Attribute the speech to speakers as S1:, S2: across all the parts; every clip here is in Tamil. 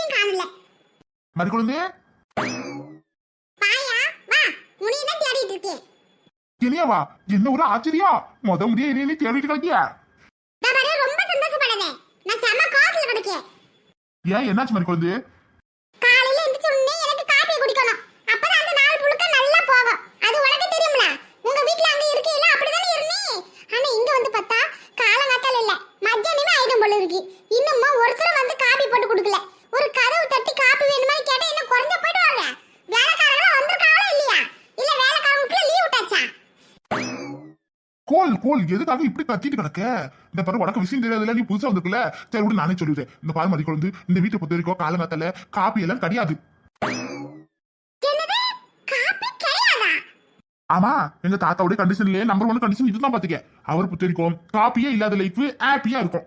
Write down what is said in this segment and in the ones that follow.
S1: ஒருத்தரையும் காணல.
S2: மறுக்குழந்தை
S1: பாயா வா. உனியை தான் தேடிட்டு இருக்கேன்.
S2: இனியவா என்ன ஒரு ஆச்சரியம்? முத முடிய இனி தேடிட்டு கிடைக்கியா
S1: ரொம்ப சந்தோஷப்படாதே நான் செம காசுல கிடைக்கேன்
S2: ஏன் என்னாச்சு மறுக்குழந்தை
S1: காலையில எந்திரிச்ச உடனே எனக்கு காப்பி குடிக்கணும் அப்பதான் அந்த நாள் முழுக்க நல்லா போகும் அது உனக்கு தெரியும்ல உங்க வீட்ல அங்க இருக்கையில அப்படிதானே இருந்தீ ஆனா இங்க வந்து பார்த்தா காலங்காத்தால இல்ல மத்தியானமே ஆயிடும் போல இருக்கு இன்னுமா ஒருத்தர் வந்து காப்பி போட்டு கொடுக்கல ஒரு கதவு தட்டி காப்பி வேணுமான்னு கேட்டா என்ன குறைஞ்ச போயிடுவாங்க வேலைக்காரங்க வந்திருக்காங்களா இல்லையா இல்ல வேலைக்காரங்களுக்கு லீவ் விட்டாச்சா
S2: கோல் எதுக்காக இப்படி கத்திட்டு கிடக்க? இந்த பாரு உனக்கு விஷயம் தெரியாதுல நீ புதுசா வந்திருக்குல்ல? சரி விடு நானே சொல்லிடுறேன். இந்த பாரு மதிக்குழந்து இந்த வீட்டை பொறுத்த வரைக்கும் காலங்காத்தால காப்பி எல்லாம் கிடையாது. ஆமா எங்க தாத்தாவுடைய கண்டிஷன்லயே நம்பர் ஒன் கண்டிஷன் இதுதான் பாத்துக்க. அவர் பொறுத்த வரைக்கும் காப்பியே இல்லாத லைஃப் ஹாப்பியா இருக்கும்.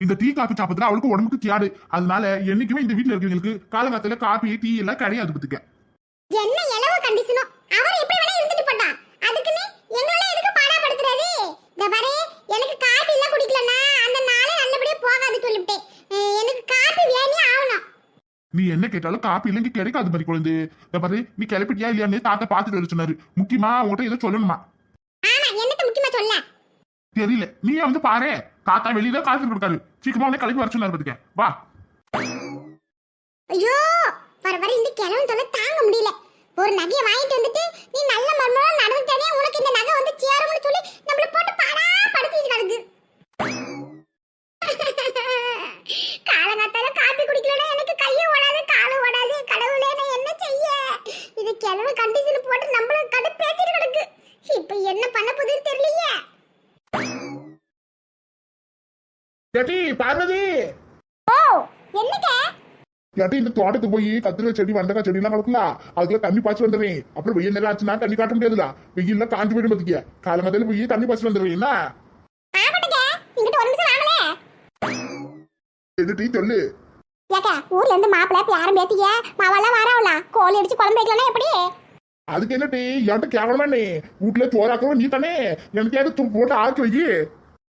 S2: இந்த டீ காப்பி சாப்பிட்றதுல அவளுக்கு உடம்புக்கு கேடு அதனால என்னைக்குமே இந்த வீட்ல இருக்கிறவங்களுக்கு காலங்காத்தால காப்பி டீ எல்லாம் கிடையாது பத்துக்க.
S1: என்ன இலவு கண்டிஷனோ அவர் எப்படி வேணா இருந்துட்டு போட்டான் அதுக்குன்னு எங்கள எதுக்கு பாடாப்படுத்துறாரு இந்த பாரு எனக்கு காபி எல்லாம் குடிக்கலனா அந்த நாளே நல்லபடியா போகாது சொல்லிவிட்டேன் அஹ் எனக்கு காபி வேணே ஆகணும்
S2: நீ என்ன கேட்டாலும் காப்பி இல்லைங்க கிடைக்காது மாதிரி குழந்தை. இந்த பாரு நீ கிளப்பிட்டியா இல்லையான்னு தாத்தா பாத்துட்டு வர சொன்னாரு. முக்கியமா உங்ககிட்ட ஏதோ சொல்லணுமா? தெரியல. நீ வந்து பாரு. தாத்தா வெளியில காசு கொடுக்காரு சீக்கிரமா உடனே கிளப்பி வர சொன்னாரு பாத்துக்க. வா.
S1: ஐயோ வர வர இந்த கிழவன் தொல்லை தாங்க முடியல. ஒரு நகையை வாங்கிட்டு வந்துட்டு நீ நல்ல மர்மம் நடந்துட்டானே உனக்கு இந்த நகை வந்து சேரும்னு சொல்லி நம்மள போட்டு பாடா படுத்திட்டு கிடக்கு. காலங்காத்தால காப்பி குடிக்கலனா எனக்கு கையும் ஓடாது காலும் ஓடாது கடவுளே நான் என்ன செய்ய இது கிழவு கண்டிஷன் போட்டு நம்மள கடுப்பேத்திட்டு கிடக்கு. இப்ப என்ன பண்ண போகுதுன்னு தெரியலையே.
S2: ஏட்டி பார்வதி.
S1: ஓ என்னங்க?
S2: ஏட்டி இந்த தோட்டத்துக்கு போய் கத்திரிக்காய் செடி வெண்டைக்காய் செடி எல்லாம் கிடக்குல அதுக்குள்ள தண்ணி பாய்ச்சி வந்துடுறேன். அப்புறம் வெயில் நேரம் ஆச்சுன்னா தண்ணி காட்ட முடியாதுல வெயில்ல காஞ்சு போயிடும் பாத்துக்க காலங்காத்தால போய் தண்ணி பாய்ச்சி வந்துடுறேன். என்ன?
S1: ஆகட்டுங்க இங்கிட்ட ஒரு நிமிஷம் வாங்களே.
S2: எது டீ சொல்லு.
S1: ஏக்கா ஊர்ல இருந்து மாப்பிள்ளை பேரம் பேத்திய மாவெல்லாம் வராவல கோழி அடிச்சு குழம்பு வைக்கலாம் எப்படி?
S2: அதுக்கு என்ன டீ என்கிட்ட கேவலமா நீ வீட்டுல சோறாக்கவும் நீ தானே எனக்கு ஏதாவது தூ- போட்டு ஆக்கி வை.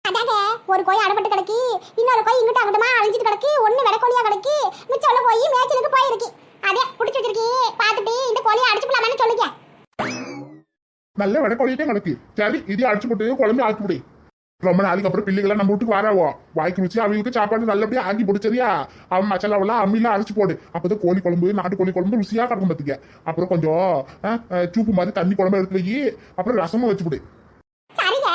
S1: அதாங்க ஒரு கோழி அடப்பட்டு கிடக்கு இன்னொரு கோழி இங்கிட்ட அங்கிட்டமா அழிஞ்சிட்டு கிடக்கு ஒண்ணு விடக்கோழியா கிடக்கு மிச்சம் உள்ள கோழி மேய்ச்சலுக்கு போயிருக்கு. அதே புடிச்சு வச்சிருக்கீ பார்த்துட்டு இந்த கோழியை அடிச்சு போலாமான்னு சொல்லுங்க.
S2: நல்ல விடக்கொழியிட்டே கிடக்கு. சரி இதையும் அடிச்சு போட்டு குழம்பு ஆக்கி விடு ரொம்ப நாளைக்கு அப்புறம் பிள்ளைகளாம் நம்ம வீட்டுக்கு வராவோ? வாய்க்கு வச்சு அவங்களுக்கு சாப்பாடு நல்லபடியா ஆக்கி பிடிச்சரியா அவன் மசாலாவெல்லாம் அம்மிலாம் அரைச்சு போடு. அப்பதான் கோழி குழம்பு நாட்டு கோழி குழம்பு ருசியா கிடக்கும் பாத்துக்க. அப்புறம் கொஞ்சம் சூப்பு மாதிரி தண்ணி குழம்பு எடுத்து வை. அப்புறம் ரசமும் வச்சு
S1: சரிங்க.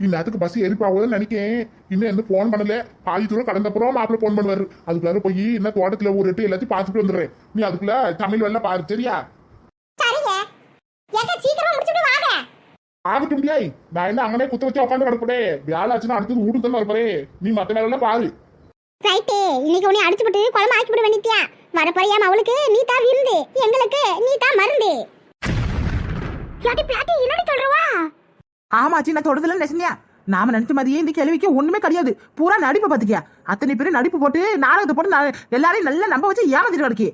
S2: இந்நேரத்துக்கு பஸ் ஏறி போகுதுன்னு நினைக்கேன். இன்னும் எந்த ஃபோன் பண்ணல. பாதி தூரம் கடந்தப்புறம் மாப்பிள்ள ஃபோன் பண்ணுவாரு. அதுக்குள்ளார போய் இன்னும் தோட்டத்துல ஒரு எட்டு எல்லாத்தையும் பார்த்துட்டு வந்துடுறேன். நீ அதுக்குள்ள தமிழ் வெள்ள பாரு சரியா
S1: சரிங்க ஏக்கா சீக்கிரமா முடிச்சுட்டு வாங்க
S2: ஆகட்டும் முடியாய் நான் என்ன அங்கனே குத்த வச்சு உட்காந்து கிடப்படே வேலை ஆச்சுன்னா அடுத்தது வீட்டுக்கு தானே வரப்பறே நீ மத்த வேலை எல்லாம் பாரு.
S1: ரைட்டு இன்னைக்கு உன்னை அடிச்சு போட்டு குழம்பு ஆக்கி விட வேண்டியா வரப்போறியாம் அவளுக்கு நீ தான் விருந்து. எங்களுக்கு நீ தான் மருந்து. பிளாட்டி பிளாட்டி என்னடி சொல்றவா?
S3: ஆமாச்சி நான் தொடர்ந்துல நெசந்தியா நாம நினைச்ச மாதிரியே இந்த கேள்விக்கு ஒண்ணுமே கிடையாது. பூரா நடிப்பு பாத்துக்கியா அத்தனை பேரும் நடிப்பு போட்டு நாடகத்தை போட்டு நான் எல்லாரையும் நல்லா நம்ப வச்சு ஏமாத்திட்டு கிடக்கு.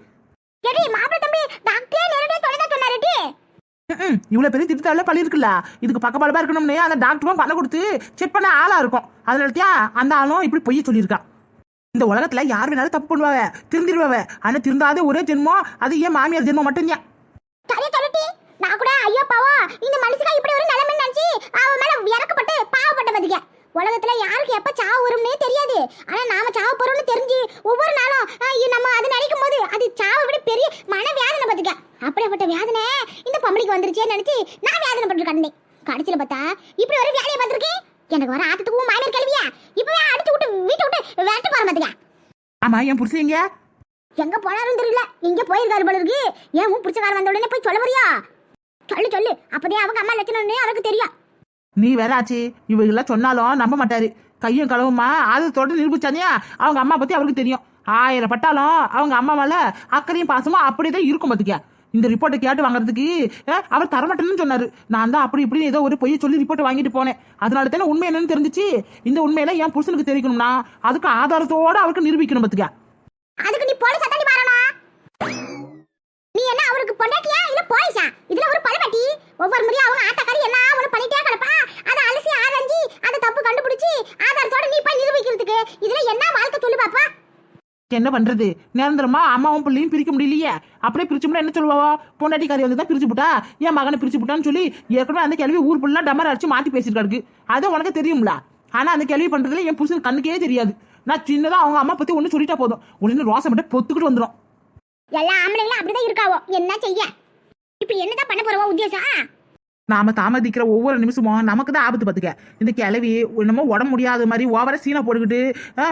S1: எடி மாப்பிள்ளை தம்பி டாக்டரே நேரடியா தொலைதா சொன்னாருடி
S3: ம்ம். இவ்வளோ பெரிய திட்டத்தால பழி இருக்குல்ல இதுக்கு பக்கபலமா இருக்கணும்னு அந்த டாக்டரும் பணம் கொடுத்து செக் பண்ண ஆளாக இருக்கும். அதனாலத்தியா அந்த ஆளும் இப்படி பொய் சொல்லியிருக்கான். இந்த உலகத்தில் யார் வேணாலும் தப்பு பண்ணுவாங்க. திருந்திடுவாவ ஆனால் திருந்தாத ஒரே ஜென்மம் அது ஏன் மாமியார் ஜென்மம் மட்டும்தான்.
S1: நான் கூட ஐயோ பாவம். இந்த மனுஷங்க இப்படி ஒரு நிலைமை நினைச்சு அவன் மேல இறக்கப்பட்டு பாவப்பட்ட பதிக்க உலகத்துல யாருக்கு எப்ப சாவு வரும்னே தெரியாது. ஆனா நாம சாவ போறோம்னு தெரிஞ்சு ஒவ்வொரு நாளும் நம்ம அது நினைக்கும் போது அது சாவை விட பெரிய மன வேதனை பத்துக்க அப்படிப்பட்ட வேதனை இந்த பொம்பளைக்கு வந்துருச்சே நினைச்சு நான் வேதனை பட்டு கடந்தேன் கடைசியில பார்த்தா இப்படி ஒரு வேலையை பார்த்திருக்கேன் எனக்கு வர ஆத்தத்துக்கு உன் மாமியார் கல்வியா இப்பவே அடிச்சு விட்டு வீட்டை விட்டு விரட்டு போற பாத்துக்க
S3: ஆமா என் புருஷன் எங்க?
S1: எங்க போனாரும் தெரியல. எங்க போயிருக்காரு போல இருக்கு. ஏன் உன் பிடிச்சக்கார வந்த உடனே போய் சொல்ல போறியா சொல்லு சொல்லு. அப்பதே அவங்க அம்மா லட்சணம்னு அவருக்கு தெரியும்.
S3: நீ வேற ஆச்சு. இவங்கெல்லாம் சொன்னாலும் நம்ப மாட்டாரு. கையும் களவுமா தொடர்ந்து நிரூபிச்சானியா? அவங்க அம்மா பத்தி அவருக்கு தெரியும். ஆயிரம் பட்டாலும் அவங்க அம்மா மேல அக்கறையும் பாசமும் அப்படியே இருக்கும் பாத்துக்கியா இந்த ரிப்போர்ட்டை கேட்டு வாங்குறதுக்கு அவர் தரமாட்டேன்னு சொன்னாரு. நான் தான் அப்படி இப்படி ஏதோ ஒரு பொய்யை சொல்லி ரிப்போர்ட் வாங்கிட்டு போனேன். அதனால தானே உண்மை என்னன்னு தெரிஞ்சுச்சு. இந்த உண்மையில என் புருஷனுக்கு தெரிவிக்கணும்னா அதுக்கு ஆதாரத்தோட அவருக்கு நிரூபிக்கணும் பாத்துக்க.
S1: அதுக்கு நீ போலீஸ் நீ என்ன அவருக்கு பொண்டாட்டியா? இல்ல போலீஸா ஒவ்வொரு முறையும் அவங்க ஆட்டக்காரி என்ன ஒன்று பண்ணிட்டே கிடப்பா? அதை அலசி ஆரஞ்சு அதை தப்பு கண்டுபிடிச்சி ஆதாரத்தோட நீ போய் நிரூபிக்கிறதுக்கு இதுல
S3: என்ன வாழ்க்கை சொல்லு பாப்பா? என்ன பண்றது? நிரந்தரமா அம்மாவும் பிள்ளையும் பிரிக்க முடியலையே. அப்படியே பிரிச்சோம்னா என்ன சொல்லுவா பொண்டாட்டிக்காரி வந்து தான் பிரிச்சு விட்டா என் மகனை பிரிச்சு விட்டான்னு சொல்லி ஏற்கனவே அந்த கேள்வி ஊர் ஃபுல்லா டமர் அடிச்சு மாத்தி பேசிருக்காருக்கு அது உனக்கு தெரியும்ல. ஆனா அந்த கேள்வி பண்றதுல என் புருஷன் கண்ணுக்கே தெரியாது. நான் சின்னதா அவங்க அம்மா பத்தி ஒண்ணு சொல்லிட்டா போதும். உடனே ரோசம் மட்டும் பொத்துக்கிட்டு வந்துடும்
S1: எல்லா ஆம்பளைங்களும் அப்படிதான் இருக்காவோ? என்ன செய்ய? இப்ப என்னதான் பண்ண போறவோ உத்தேசம்?
S3: நாம தாமதிக்கிற ஒவ்வொரு நிமிஷமும் நமக்கு தான் ஆபத்து பார்த்துக்க இந்த கிளவி என்னமோ உடம்பு முடியாத மாதிரி ஓவர சீனை போட்டுக்கிட்டு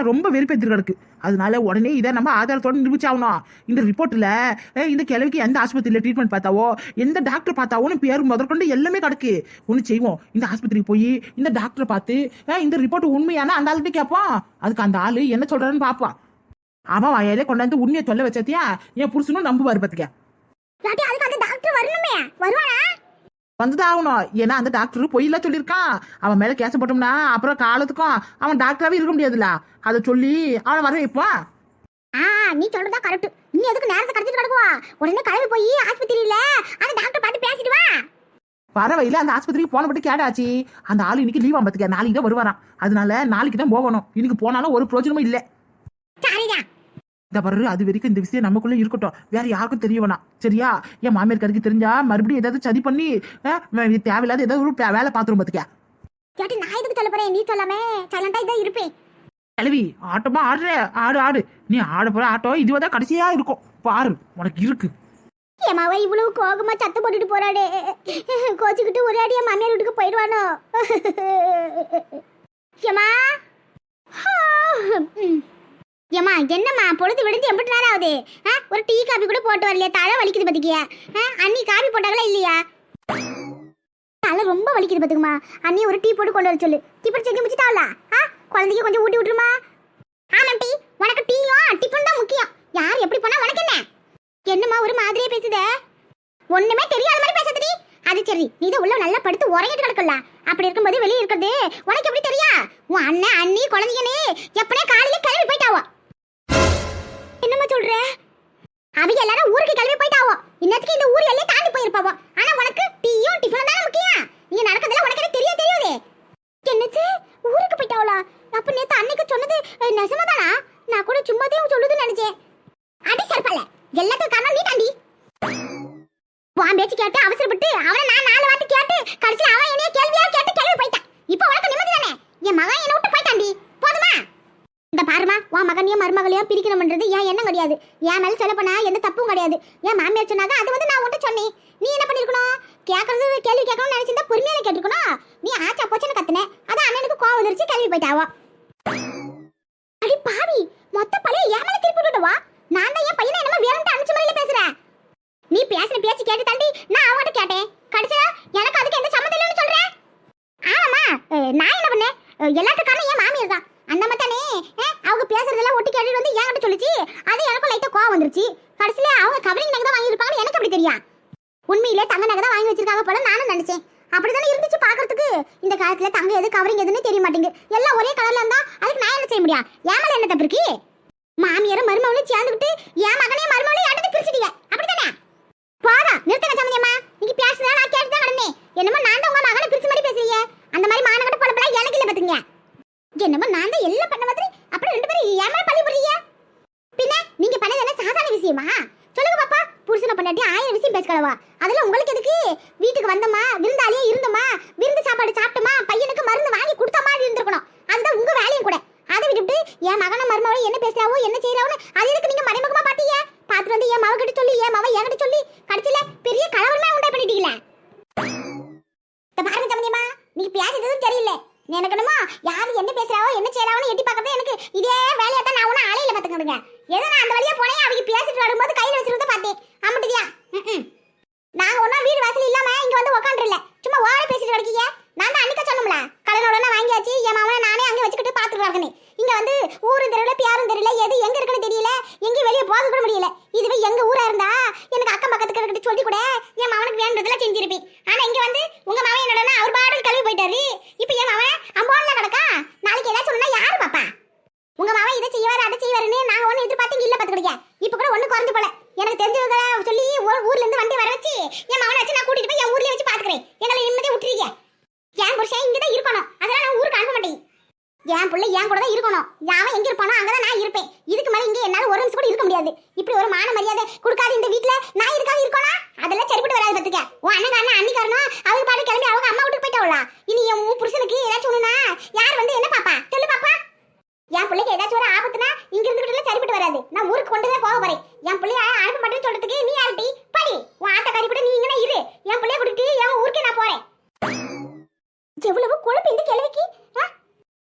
S3: ரொம்ப வெறுப்பேற்று கிடக்கு. அதனால உடனே இதை நம்ம ஆதாரத்தோட நிரூபிச்சாகணும். இந்த ரிப்போர்ட்ல இந்த கிழவிக்கு எந்த ஆஸ்பத்திரியில ட்ரீட்மெண்ட் பார்த்தாவோ எந்த டாக்டர் பார்த்தாவோன்னு பேர் முதற்கொண்டு எல்லாமே கிடக்கு. ஒன்று செய்வோம். இந்த ஆஸ்பத்திரிக்கு போய் இந்த டாக்டரை பார்த்து இந்த ரிப்போர்ட் உண்மையான அந்த ஆளுகிட்ட கேட்போம். அதுக்கு அந்த ஆளு என்ன சொல்றாருன்னு பார்ப்பான் அவன் வாயாலே கொண்டாந்து உண்மையை சொல்ல வச்சத்தியா என் புருஷனும் நம்புவார் பார்த்துக்க
S1: டாக்டர் வரணுமே. வருவானா
S3: வந்துதான் ஆகணும் ஏன்னா அந்த டாக்டர் பொய்யில சொல்லியிருக்கான் அவன் மேல கேச போட்டோம்னா அப்புறம் காலத்துக்கும் அவன் டாக்டராகவே இருக்க முடியாதுல்ல. அதை சொல்லி அவனை வர வைப்பான்
S1: ஆ நீ சொல்றதா கரெக்ட் நீ எதுக்கு நேரத்தை கடத்திட்டு கிடக்குவா? உடனே கிளம்பி போய் ஆஸ்பத்திரியில அந்த டாக்டர் பார்த்து பேசிட்டு வா
S3: வர வழியில அந்த ஆஸ்பத்திரிக்கு போன பட்டு கேடாச்சு. அந்த ஆளு இன்னைக்கு லீவ் பார்த்துக்க. நாளைக்கு தான் வருவாராம். அதனால நாளைக்கு தான் போகணும். இன்னைக்கு போனாலும் ஒரு பிரயோஜனமும் இல்லை. இந்த பாரு அது வரைக்கும் இந்த விஷயம் நமக்குள்ள இருக்கட்டும். வேற யாருக்கும் தெரிய வேணாம். சரியா? என் மாமியார் கருக்கு தெரிஞ்சா மறுபடியும் ஏதாவது சதி பண்ணி தேவையில்லாத ஏதாவது ஒரு வேலை பாத்துரும் பாத்துக்க.
S1: கேட்டு நான் எதுக்கு சொல்ல போறேன்? நீ சொல்லாமே சைலண்டா இதான் இருப்பேன்.
S3: கிளவி ஆட்டமா ஆடுற. ஆடு ஆடு. நீ ஆட போற ஆட்டம் இதுவதான் கடைசியா இருக்கும். பாரு உனக்கு இருக்கு.
S1: ஏமாவ இவ்வளவு கோகமா சத்தம் போட்டுட்டு போறாடே. கோச்சுக்கிட்டு ஒரே அடியா மாமியார் வீட்டுக்கு போயிடுவானோ? ஏமா ஏமா என்னம்மா பொழுது விடுந்து எப்படி நேரம் ஆகுது? ஆ, ஒரு டீ காபி கூட போட்டு வரலையா தலை வலிக்குது பாத்துக்கியா? அண்ணி காபி போட்டாங்களா இல்லையா? தலை ரொம்ப வலிக்குது பார்த்துக்குமா அண்ணி ஒரு டீ போட்டு கொண்டு வர சொல்லு. டிஃபன் செஞ்சு முடிச்சுட்டாவல ஆ குழந்தைக்கு கொஞ்சம் ஊட்டி விட்டுருமா? ஆமாம் டீ உனக்கு டீயும் டிஃபன் தான் முக்கியம். யார் எப்படி போனா உனக்கு என்ன? என்னம்மா ஒரு மாதிரியே பேசுதே. ஒண்ணுமே தெரியாத மாதிரி பேசுறதுடி அது சரி நீ தான் உள்ள நல்லா படுத்து உறங்கிட்டு கிடக்கல. அப்படி இருக்கும்போது வெளியே இருக்கிறது உனக்கு எப்படி தெரியா? உன் அண்ணன் அண்ணி குழந்தைங்கன்னு எப்படியே அவசரப்பட்டு அவனை நான் நாலு வாட்டி கேட்டு கடைசியில் அவன் என்னைய கேள்வியா கேட்டு கேள்வி போயிட்டான். இப்போ உனக்கு நிம்மதி தானே? என் மகன் என்னை விட்டு போயிட்டான்டி போதுமா? இந்த பாருமா உன் மகனையும் மருமகளையும் பிரிக்கணும்ன்றது ஏன் என்ன கிடையாது. என் மேலே சொல்ல போனா எந்த தப்பும் கிடையாது. என் மாமியார் சொன்னாங்க அது வந்து நான் உன்கிட்ட சொன்னேன். நீ என்ன பண்ணிருக்கணும்? கேட்கறது கேள்வி கேட்கணும்னு நினைச்சிருந்தா பொறுமையான கேட்டிருக்கணும். நீ ஆச்சா போச்சுன்னு கத்துனேன் அதான் அண்ணனுக்கு கோவம் வந்துருச்சு கேள்வி போயிட்டாவோ. அடி பாவி மொத்த பழைய ஏமலை திருப்பி விட்டுடுவா நான் தான் நீ பேச்சு கேட்டு தாண்டி நான் அவங்ககிட்ட கேட்டேன். கடைசியா எனக்கு அதுக்கு எந்த சம்மந்தம் இல்லைன்னு சொல்றேன் ஆமாம்மா. நான் என்ன பண்ணேன்? எல்லாத்துக்கும் காரணம் என் மாமியார் தான். அந்த மாதிரி தானே அவங்க பேசுறதெல்லாம் ஒட்டி கேட்டுட்டு வந்து என்கிட்ட சொல்லுச்சு. அது எனக்கும் லைட்டா கோவம் வந்துருச்சு. கடைசியில அவங்க கவரிங் நகை தான் வாங்கியிருப்பாங்கன்னு எனக்கு அப்படி தெரியும்? உண்மையிலே தங்க நகை தான் வாங்கி வச்சிருக்காங்க போல நானும் நினைச்சேன். அப்படிதானே இருந்துச்சு பாக்குறதுக்கு இந்த காலத்துல தங்க எது கவரிங் எதுன்னு தெரிய மாட்டேங்குது. எல்லாம் ஒரே கலர்ல இருந்தா அதுக்கு நான் என்ன செய்ய முடியும்? என் என்ன தப்பு இருக்கு? மாமியாரும் மருமகளும் சேர்ந்துக்கிட்டு என் மகனையும் மருமகளையும் அடுத்து பிரிச்சிட்டீங்க. அப்படித்தானே? போதும் நிறுத்துங்க சம்மந்தியம்மா நீங்க பேசுறதா நான் கேட்டு தான் கிடந்தேன். என்னமோ நான் தான் உங்க மகனை பிரிச்சு மாதிரி பேசுறீங்க. அந்த மாதிரி மானகட்ட பொழப்பெல்லாம் எனக்கு இல்ல பாத்துங்க என்னமோ நான் தான் எல்லாம் பண்ண மாதிரி அப்புறம் ரெண்டு பேரும் ஏன் பள்ளி போடுறீங்க. பின்ன நீங்க பண்ணது என்ன சாதாரண விஷயமா? சொல்லுங்க பாப்பா. புருஷனை பண்ணாட்டி ஆயிரம் விஷயம் பேசக்கலவா? அதுல உங்களுக்கு எதுக்கு? வீட்டுக்கு வந்தோமா? விருந்தாளியே இருந்தோமா? விருந்து சாப்பாடு சாப்பிட்டோமா? பையனுக்கு மருந்து வாங்கி கொடுத்த மாதிரி இருந்திருக்கணும். அதுதான் உங்க வேலையும் கூட. அதை விட்டுட்டு என் மகனும் மருமகளும் என்ன பேசுறாவோ என்ன செய்யறாவோன்னு அது எதுக்கு நீங்க மறைமுகமா பாத்தீங்க? பாத்துட்டு வந்து என் மவ கிட்ட சொல்லி என் மவ என்கிட்ட சொல்லி கடைசியில பெரிய கலவரமே உண்டா பண்ணிட்டீங்களே. பாருங்க சம்பந்தியமா நீ பேசுறதும் தெரியல. எனக்கு என்னமோ யாரு என்ன பேசுறாவோ என்ன செய்யறாவோன்னு எட்டி பார்க்கறது எனக்கு இதே வேலையா தான் நான் ஒன்னும் ஆலையில பாத்துக்கிடுங்க ஏதோ நான் அந்த வழியா போனேன்? அவங்க பேசிட்டு வரும்போது கையில வச்சிருந்தா பார்த்தேன். அம்மட்டியா நாங்க ஒன்னும் வீடு வாசல் இல்லாம இங்க வந்து உக்காந்துருல சும்மா ஓவரா பேசிட்டு கிடக்கீங்க. நான் தான் அன்னைக்கு சொன்னோம்ல கடனோட உடனே வாங்கியாச்சு என் மாமனை நானே அங்கே வச்சுக்கிட்டு பாத்துட்டு இங்க வந்து ஊரும் தெரியல பியாரும் தெரியல எது எங்க இருக்குன்னு தெரியல எங்கேயும் வெளியே போக கூட முடியல இதுவே எங்க ஊரா இருந்தா எனக்கு அக்கம் பக்கத்துக்கு இருக்கிட்ட சொல்லி கூட என் மவனுக்கு வேண்டதெல்லாம் செஞ்சிருப்பேன் ஆனா இங்க வந்து உங்க மவன் என்னடா அவர் பாடல் கல்வி போயிட்டாரு இப்ப என் மவன் அம்போன்ல கிடக்கா நாளைக்கு ஏதாச்சும் சொன்னா யாரு பாப்பா உங்க மாவன் இதை செய்வாரு அதை செய்வாருன்னு நாங்க ஒண்ணு எதிர்பார்த்து இங்க இல்ல பாத்துக்கிடுங்க இப்ப கூட ஒண்ணு குறைஞ்சு போல எனக்கு தெரிஞ்சவங்க சொல்லி ஊ- ஊர்ல இருந்து வண்டி வர வச்சு என் மகனை வச்சு நான் கூட்டிட்டு போய் என் ஊர்லயே வச்சு பாத்துக்கிறேன் எங்களை நிம்மதியா விட்டுறீங்க என் பிள்ளை என் கூட தான் இருக்கணும் அவன் எங்க இருப்பானோ அங்கதான் நான் இருப்பேன். இதுக்கு மேல இங்க என்னால ஒரு நிமிஷம் கூட இருக்க முடியாது. இப்படி ஒரு மான மரியாதை கொடுக்காத இந்த வீட்ல நான் இருக்காது இருக்கணும் அதெல்லாம் சரிப்பட்டு வராது பாத்துக்க. உன் அண்ணன் அண்ணன் அன்னிக்காரனும் அவங்க பாட்டு கிளம்பி அவங்க அம்மா வீட்டுக்கு போயிட்டா இனி என் உன் புருஷனுக்கு ஏதாச்சும் ஒண்ணுனா யார் வந்து என்ன பாப்பா? சொல்லு பாப்பா. என் பிள்ளைக்கு ஏதாச்சும் ஒரு ஆபத்துனா இங்க இருந்துகிட்டு சரிப்பட்டு வராது. நான் ஊருக்கு கொண்டு தான் போக போறேன். என் பிள்ளைய அனுப்ப மாட்டேன்னு சொல்றதுக்கு நீ யார்ட்டி படி உன் ஆத்தக்காரி கூட நீ இங்கே இரு என் பிள்ளைய கூட்டிட்டு என் ஊருக்கே நான் போறேன் எவ்வளவு கொழுப்பு இந்த கிழவிக்கு ஆ?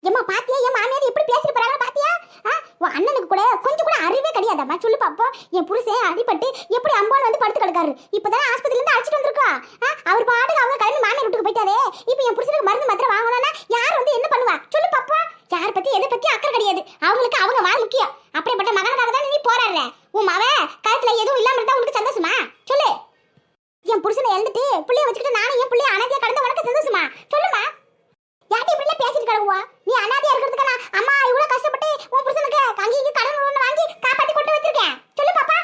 S1: ஏம்மா பாத்தியா என் மாமியார் எப்படி பேசிட்டு போறாங்க பாத்தியா ஆ? உன் அண்ணனுக்கு கூட கொஞ்சம் கூட அறிவே கிடையாதாம்மா சொல்லு பாப்போம் என் புருஷன் அடிபட்டு எப்படி அம்பாள் வந்து படுத்து கிடக்காரு இப்பதான் ஆஸ்பத்திரில இருந்து அழைச்சிட்டு வந்திருக்கா ஆ? அவர் பாட்டுக்கு அவங்க கிளம்பி மாமியார் வீட்டுக்கு போயிட்டாரே இப்போ என் புருஷனுக்கு மருந்து மாத்திரை வாங்கணும்னா யார் வந்து என்ன பண்ணுவா சொல்லு பாப்பா யார் பத்தி எதை பத்தி அக்கறை கிடையாது அவங்களுக்கு அவங்க வாழ் முக்கியம் அப்படிப்பட்ட மகனுக்காக தான் நீ போராடுற உன் மவ கழுத்துல எதுவும் இல்லாம இருந்தா உனக்கு சந்தோஷமா சொல்லு என் புருஷனை இழந்துட்டு பிள்ளைய வச்சுக்கிட்டு நானும் என் பிள்ளைய அனாதையா கடந்த உனக்கு சந்தோஷமா சொல்லுமா யார்கிட்ட இப்படி எல்லாம் பேசிட்டு கிடக்குவா நீ அனாதையா இருக்கிறதுக்கு நான் அம்மா இவ்வளவு கஷ்டப்பட்டு உன் புருஷனுக்கு அங்கே இங்கே கடன் ஒண்ணு வாங்கி காப்பாத்தி கொண்டு வச்சிருக்கேன் சொல்லு பாப்பா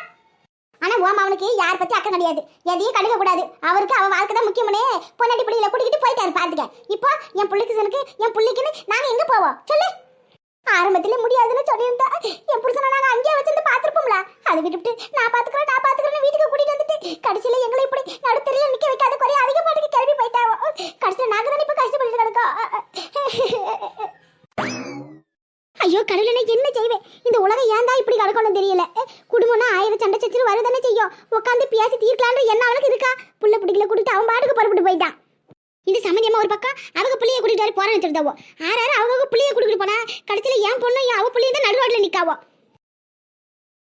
S1: ஆனா யார் பத்தி அக்கறை கிடையாது. எதையும் கண்டுக்க கூடாது. அவருக்கு அவன் வாழ்க்கை தான் முக்கியமனே பொன்னாடி பிள்ளைகளை கூட்டிக்கிட்டு போயிட்டாரு பாத்துக்க. இப்போ என் பிள்ளைக்கு சனுக்கு என் பிள்ளைக்குன்னு நாங்க எங்க போவோம்? சொல்லு. ஆரம்பத்திலே முடியாதுன்னு சொல்லியிருந்தா என் புருஷனை நாங்க அங்கேயே வச்சிருந்து பாத்துருப்போம்ல அது விட்டுவிட்டு நான் பாத்துக்கிறேன் நான் பாத்துக்கிறேன் வீட்டுக்கு கூட்டிட்டு வந்துட்டு கடைசியில எங்களை இப்படி நடுத்தரையில நிக்க வைக்காத குறைய அதிக பாட்டுக்கு கிளம்பி போயிட்டாவோ. கடைசியில நாங்க தான் இப்ப கஷ்டப்பட்டு கிடக்கோம். ஐயோ கடவுளே என்ன செய்வேன்? இந்த உலகம் ஏன் தான் இப்படி கிடக்கணும் தெரியல? குடும்பம்னா ஆயிரம் சண்டை சச்சரவு வருதானே செய்யும்? உட்காந்து பேசி தீர்க்கலான்ற என்ன அவனுக்கு இருக்கா? புள்ள பிடிக்கல கூட்டிட்டு அவன் பாட்டுக்கு புறப்பட்டு போயிட்டான். இது சமயமா ஒரு பக்கம் அவங்க பிள்ளைய கூட்டிட்டு போறேன்னு வச்சிருந்தாவோ. ஆறாரு அவங்க பிள்ளைய கூட்டிட்டு போனா கடைசியில என் பொண்ணு என் அவ பிள்ளைய தான் நடுவாட்டில் நிக்காவோ.